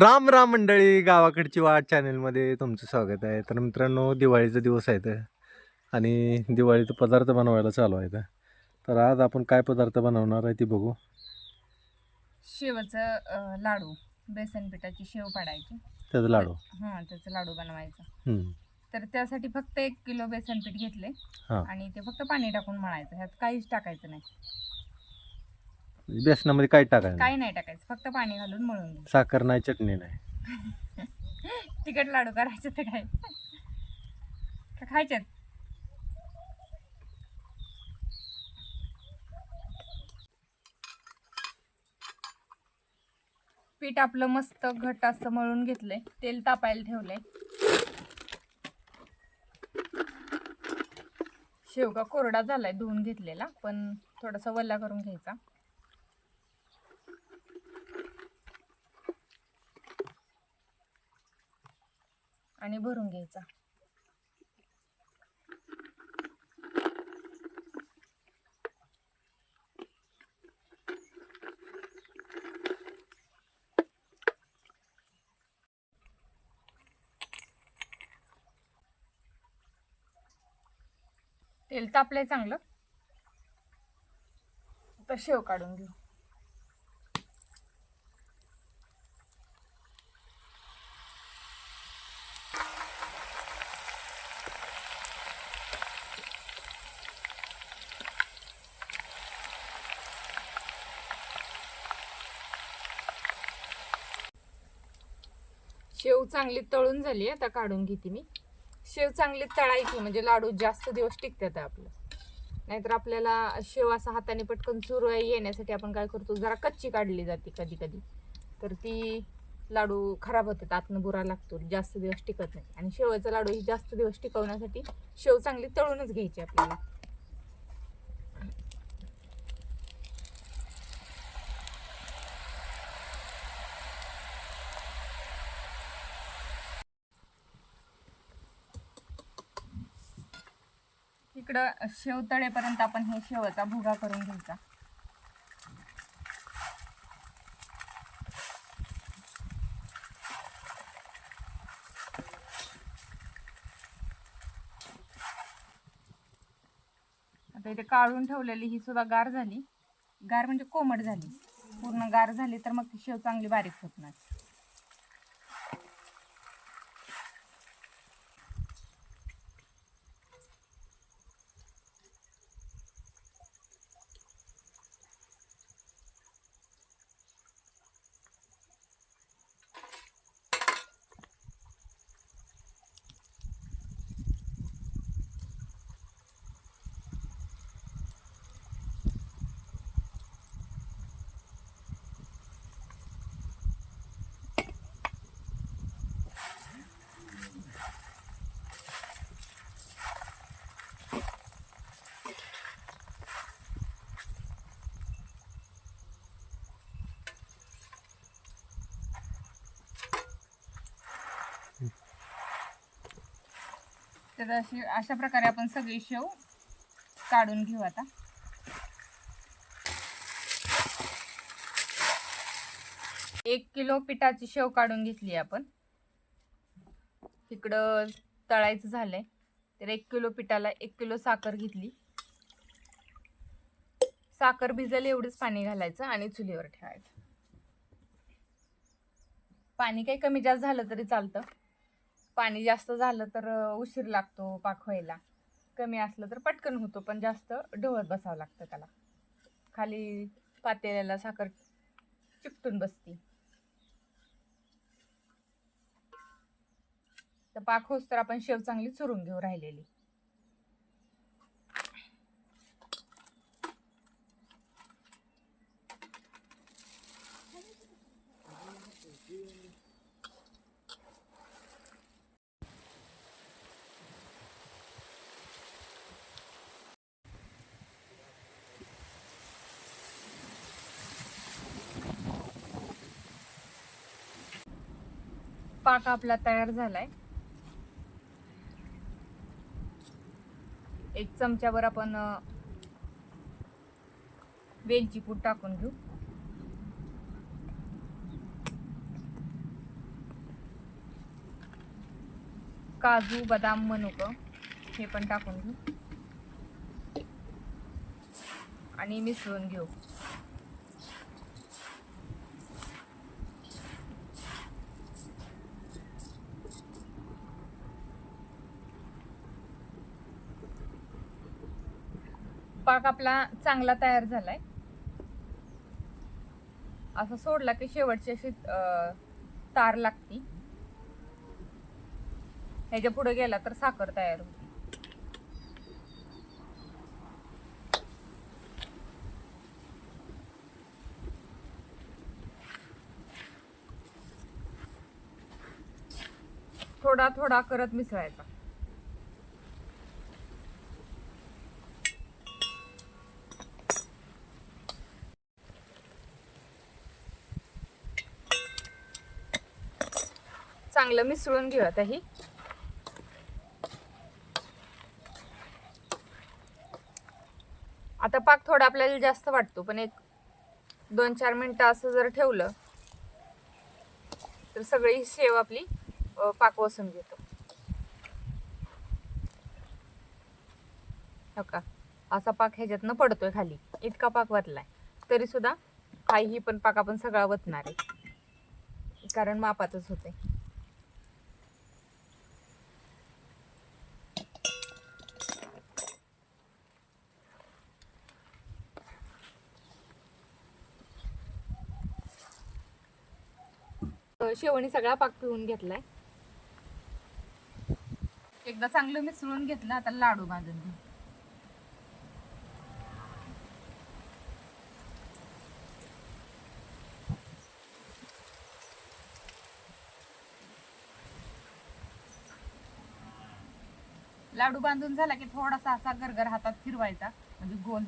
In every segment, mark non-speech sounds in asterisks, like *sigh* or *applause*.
राम राम मंडळी गावाकडची वाट चॅनेलमध्ये तुमचं स्वागत आहे. तर मित्रांनो दिवाळीचा दिवस आहे तर आणि दिवाळीचं पदार्थ बनवायला चालू आहे तर आज आपण काय पदार्थ बनवणार आहे ती बघू. शेवचं लाडू बेसन पिठाची शेव पाडायची. त्याचा लाडू. हां त्याचं लाडू बनवायचं. तर त्यासाठी फक्त एक किलो बेसन पीठ घेतले आणि ते फक्त पाणी टाकून मळायचं. ह्यात काहीच टाकायचं नाही. बेसनामध्ये काय टाकायचं काही नाही. टाकायचं फक्त पाणी घालून मळून घ्यायचं. साखर नाही चटणी नाही. *laughs* तिखट लाडू करायचे तर काय? का खायचे पीठ आपलं मस्त घट असं मळून घेतलंय तेल तापायला ठेवलंय. शेवगा कोरडा झालाय धुवून घेतलेला पण थोडासा वल्ला करून घ्यायचा. पाण्याने भरून घ्यायचा. तेल तापलंय चांगलं. आता शेव काढून घेऊ. शेव चांगली तळून झाली आता काढून घेते मी. शेव चांगली तळायची म्हणजे लाडू जास्त दिवस टिकतात आपलं. नाहीतर आपल्याला शेव असा हाताने पटकन चुर येण्यासाठी आपण काय करतो जरा कच्ची काढली जाते कधी कधी. तर ती लाडू खराब होतात आतनं बुरा लागतो जास्त दिवस टिकत नाही. आणि शेवाचा लाडू ही जास्त दिवस टिकवण्यासाठी शेव चांगली तळूनच घ्यायची आपल्याला. इकडं शेव तळेपर्यंत आपण हे शेवचा भुगा करून घ्यायचा. आता इथे काढून ठेवलेली ही सुद्धा गार झाली. गार म्हणजे कोमट झाली. पूर्ण गार झाली तर मग ती शेव चांगली बारीक होत नाही. तर अशी अशा प्रकारे आपण सगळी शेव काढून घेऊ आता. एक किलो पिठाची शेव काढून घेतली आपण. इकडं तळायचं झालंय. तर एक किलो पिठाला एक किलो साखर घेतली. साखर भिजेल एवढंच पाणी घालायचं आणि चुलीवर ठेवायचं. पाणी काही कमी जास्त झालं तरी चालतं. पाणी जास्त झालं तर उशीर लागतो पाक व्हायला. कमी असलं तर पटकन होतो पण जास्त ढवळत बसावं लागतं त्याला. खाली पातेल्याला साखर चिकटून बसती. तर पाक होस तर आपण शेव चांगली चुरून घेऊ राहिलेली. पाक आपला तयार झालाय. एक चमच्यावर आपण वेलची पूड टाकून घेऊ. काजू बदाम मनुक हे पण टाकून घेऊ. आणि मिसळून घेऊ. पाक आपला चांगला तयार झालाय. असं सोडला की शेवटची अशी तार लागती. ह्याच्या पुढे गेला तर साखर तयार होती. थोडा थोडा करत मिसळायचा. चांगलं मिसळून घेऊ आता ही आता पाक थोडा आपल्याला जास्त वाटतो पण एक दोन चार मिनिटं असं जर ठेवलं तर सगळी शेव आपली पाक वसून घेतो. हो का? असा पाक ह्याच्यातनं पडतोय खाली. इतका पाक वतलाय. तरी सुद्धा काही पण पाक आपण सगळा वतणार आहे. कारण मापातच होते शेवणी सगळा पाक पिऊन घेतलाय. एकदा चांगलं मिसळून घेतलं आता लाडू बांधून घेऊ. लाडू बांधून झाला की थोडासा असा गरगर हातात फिरवायचा म्हणजे गोल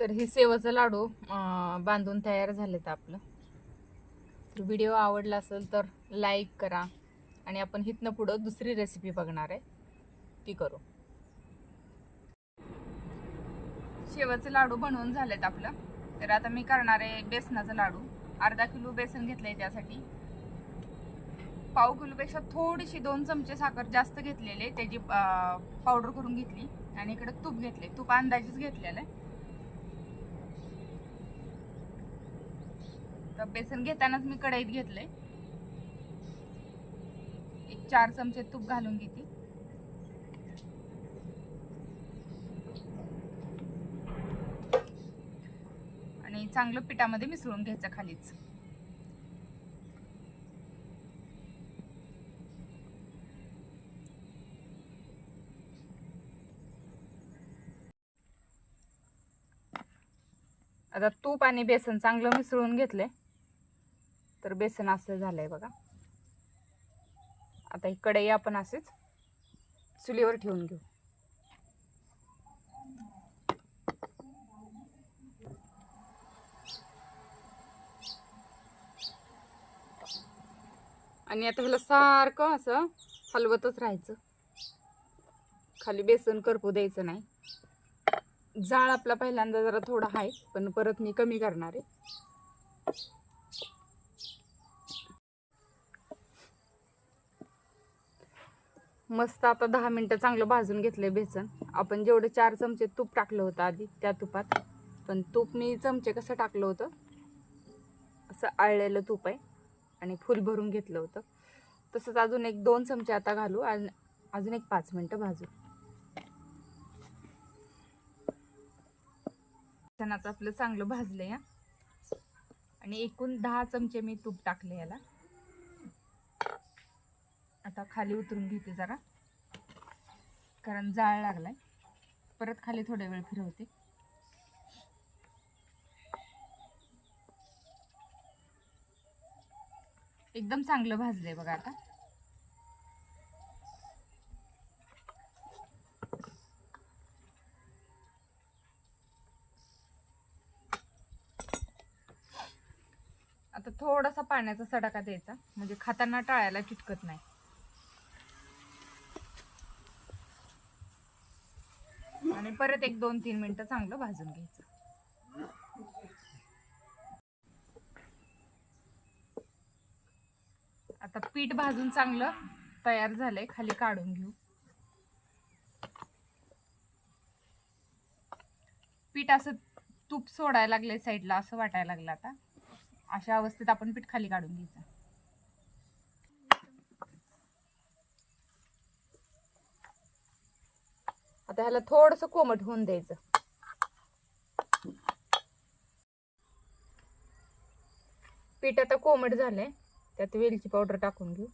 तर हे सेवाचं लाडू बांधून तयार झालेत आपलं. तर व्हिडिओ आवडला असेल तर लाईक करा आणि आपण हिथनं पुढं दुसरी रेसिपी बघणार आहे. ती करू. शेवाचं लाडू बनवून झालेत आपलं. तर आता मी करणार आहे बेसनाचा लाडू. अर्धा किलो बेसन घेतलंय त्यासाठी. पाव किलोपेक्षा थोडीशी दोन चमचे साखर जास्त घेतलेले त्याची पावडर करून घेतली. आणि इकडे तूप घेतले तूप अंदाजेच घेतलेलं आहे. तर बेसन घेतानाच मी कढईत घेतलंय. एक चार चमचे तूप घालून घेते. आणि चांगलं पिठामध्ये मिसळून घ्यायचं खालीच. आता तूप आणि बेसन चांगलं मिसळून घेतलंय. तर बेसन असं झालंय बघा. आता ही कढई आपण असेच. चुलीवर ठेवून घेऊ. आणि आता ह्याला सारखं असं हलवतच राहायचं. खाली बेसन करपू द्यायचं नाही. जाळ आपला पहिल्यांदा जरा थोडा आहे पण परत मी कमी करणार आहे. मस्त आता दहा मिनटं चांगलं भाजून घेतलंय बेसन. आपण जेवढे चार चमचे तूप टाकलं होतं आधी त्या तुपात. पण तूप मी चमचे कसं टाकलं होतं? असं आळलेलं तूप आहे. आणि फुल भरून घेतलं होतं. तसंच अजून एक दोन चमचे आता घालू. आणि अजून एक पाच मिनटं भाजू. आता आपलं चांगलं भाजलं या आणि एकूण दहा चमचे मी तूप टाकले याला. आता खाली उतरून घेते जरा. कारण जाळ लागलाय. परत खाली थोड्या वेळ फिरवते. एकदम चांगलं भाजलंय बघा आता. आता थोडासा पाण्याचा सडाका द्यायचा. म्हणजे खाताना टाळायला चिटकत नाही. आणि परत एक दोन तीन मिनिटं चांगलं भाजून घ्यायचं. आता पीठ भाजून चांगलं तयार झालंय खाली काढून घेऊ. पीठ असं तूप सोडायला लागले साईडला असं वाटायला लागलं आता. अशा अवस्थेत आपण पीठ खाली काढून घ्यायचं. आता ह्याला थोडस कोमट होऊन द्यायचं. पीठ आता कोमट झालंय. त्यात वेलची पावडर टाकून घेऊ.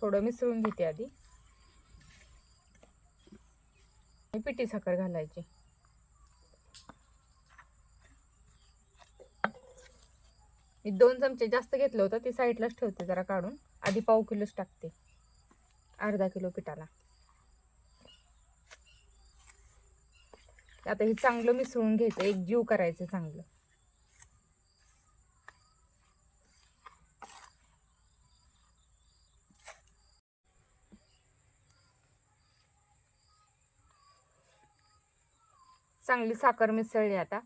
थोडं मिसळून घेते आधी. आणि पिठी साखर घालायची. मी दोन चमचे जास्त घेतलं होतं ते साईडलाच ठेवते जरा काढून. आधी पाव किलोच टाकते. अर्धा किलो पिठाला. आता हे चांगलं मिसळून घ्यायचं एक जीव करायचं चांगलं. चांगली साखर मिसळली आता.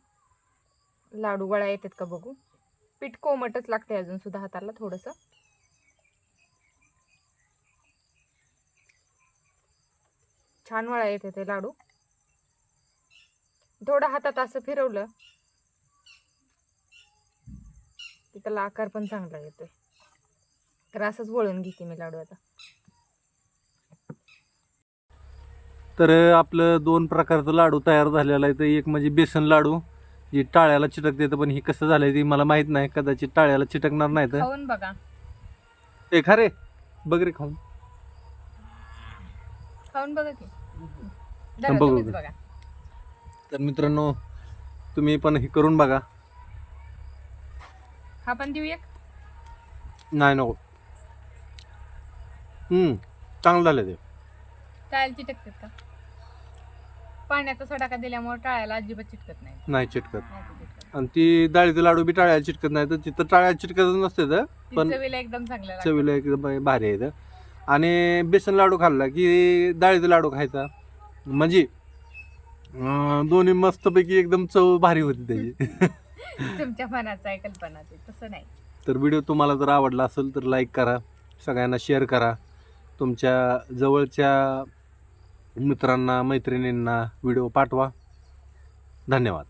लाडू गळा येतात का बघू? पीठ कोमटच लागते अजून सुद्धा हाताला थोडस. छान वळा येते ते लाडू. थोडं हातात असं फिरवलं की त्याला आकार पण चांगला येतोय. तर असंच वळून घेते मी लाडू आता. तर आपलं दोन प्रकारचं लाडू तयार झालेलं आहे. तर एक म्हणजे बेसन लाडू जी टाळ्याला चिटकते तर पण ही कसं झालंय ती मला माहीत नाही. कदाचित टाळ्याला चिटकणार नाही तर. खाऊन बघा. ए खरे बघ रे खाऊन. खाऊन बघा की. धरा बघू, तुम्हीच बघू. बघा. तर मित्रांनो तुम्ही पण हे करून बघा. हा पण देऊ एक. नाही नको. हम्म चांगलं झालं ते. टाळ्याला चिटकतात का? पाण्याचा सडाका दिल्यामुळे टाळ्याला अजिबात चिटकत नाही. नाही चिटकत. नाही ते चिटकत. आणि ती डाळीचे लाडू बी टाळ्याला चिटकत नाही तर तिथं टाळ्याला चिटकत नसते तर ती पण चवीला एकदम. चवीला एकदम भारी आहे इथं. आणि बेसन लाडू खाल्ला की डाळीचा लाडू खायचा. म्हणजे अं, दोन्ही मस्तपैकी एकदम चव भारी होती त्याची. *laughs* तुमच्या मनाचं आहे कल्पना ते तसं नाही. तर व्हिडिओ तुम्हाला जर आवडला असेल तर लाईक करा सगळ्यांना शेअर करा. तुमच्या जवळच्या मित्रांना मैत्रिणींना व्हिडिओ पाठवा. धन्यवाद.